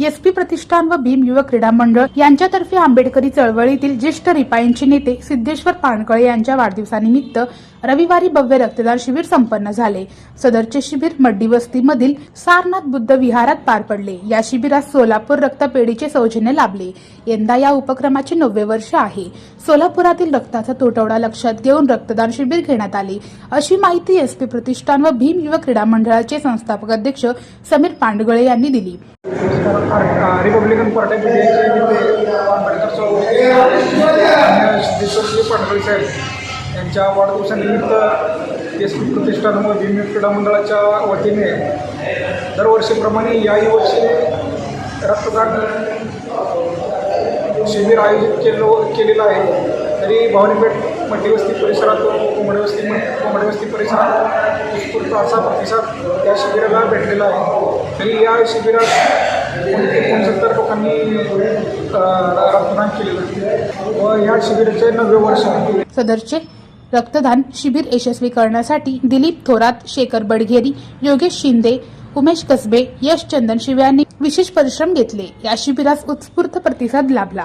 SP प्रतिष्ठान व भीम युवक क्रीडा मंडळ यांच्यातर्फे आंबेडकरी चळवळीतील ज्येष्ठ रिपाईंचे नेते सिद्धेश्वर पानकळे यांच्या वाढदिवसानिमित्त रविवारी भव्य रक्तदान शिबिर संपन्न झाले. सदरचे शिबिर मड्डी वस्तीमधील सारनाथ बुद्ध विहारात पार पडले. या शिबिरात सोलापूर रक्तपेढीचे सौजन्य लाभले. यंदा या उपक्रमाचे नववे वर्ष आहे. सोलापुरातील रक्ताचा तुटवडा लक्षात घेऊन रक्तदान शिबिर घेण्यात आले. अशी माहिती एसपी प्रतिष्ठान व भीम युवक क्रीडा मंडळाचे संस्थापक अध्यक्ष समीर पांडगळे यांनी दिली. रिपब्लिकन पार्टी त्यांच्या यांच्या वाढदिवसानिमित्त एस प्रतिष्ठान व भीमी क्रीडा मंडळाच्या वतीने दरवर्षीप्रमाणे याही वर्षी रक्तदान शिबिर आयोजित केलं केलेलं आहे. तरी भावनीपेठ मध्यवस्ती परिसरात कोंबडवस्ती कोंबडवस्ती परिसरात उत्स्फूर्त असा प्रतिसाद या शिबिराला भेटलेला आहे. तरी या शिबिरात एकोणसत्तर लोकांनी रक्तदान केलेलं आहे व या शिबिराचे नववे वर्ष सदरचे रक्तदान शिबिर यशस्वी करण्यासाठी दिलीप थोरात शेखर बडघेरी योगेश शिंदे उमेश कसबे यश चंदन शिव्यांनी विशेष परिश्रम घेतले. या शिबिरास उत्स्फूर्त प्रतिसाद लाभला.